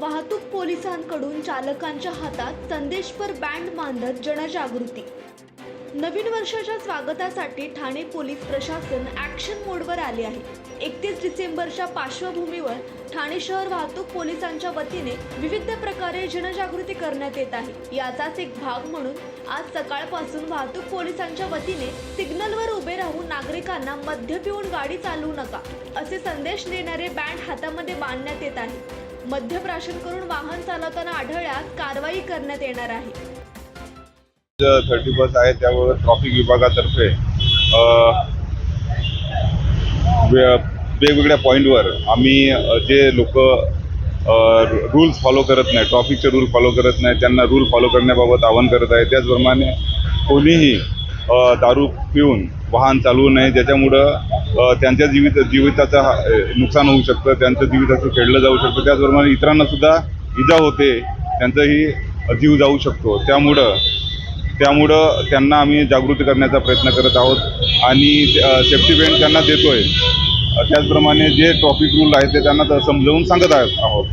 वाहतूक पोलिसांकडून चालकांच्या हातात संदेशपर बँड बांधत जनजागृती. नवीन वर्षाच्या स्वागतासाठी ठाणे पोलीस प्रशासन ॲक्शन मोडवर आले आहे. एकतीस डिसेंबरच्या पार्श्वभूमीवर ठाणे शहर वाहतूक पोलिसांच्या वतीने विविध प्रकारे जनजागृती करण्यात येत आहे. याचाच एक भाग म्हणून आज सकाळपासून वाहतूक पोलिसांच्या वतीने सिग्नलवर उभे राहून नागरिकांना मद्य पिऊन गाडी चालवू नका असे संदेश देणारे बँड हातामध्ये बांधण्यात येत आहे. मद्यप्राशन करून वाहन चालवताना आढळल्यास कारवाई करण्यात येणार आहे. थर्टी बस आहे त्यावर ट्रॉफिक विभागातर्फे वे- वेगवेगळ्या पॉईंटवर आम्ही जे लोक रूल्स फॉलो करत नाही ट्रॉफिकचे रूल फॉलो करत नाही त्यांना रूल फॉलो करण्याबाबत आवाहन करत आहे. त्याचप्रमाणे कोणीही दारू पिऊन वाहन चालवू नये ज्याच्यामुळं त्यांच्या जीवित जीविताचं नुकसान होऊ शकतं त्यांचं जीविताचं खेळलं जाऊ शकतं. त्याचप्रमाणे इतरांनासुद्धा इजा होते त्यांचाही जीव जाऊ शकतो. त्यामुळं त्यामुळं त्यांना आम्ही जागृती करण्याचा प्रयत्न करत आहोत आणि सेफ्टी बेल्ट त्यांना देतोय. आहे त्याचप्रमाणे जे ट्रॉफिक रूल आहेत ते त्यांना समजावून सांगत आहोत.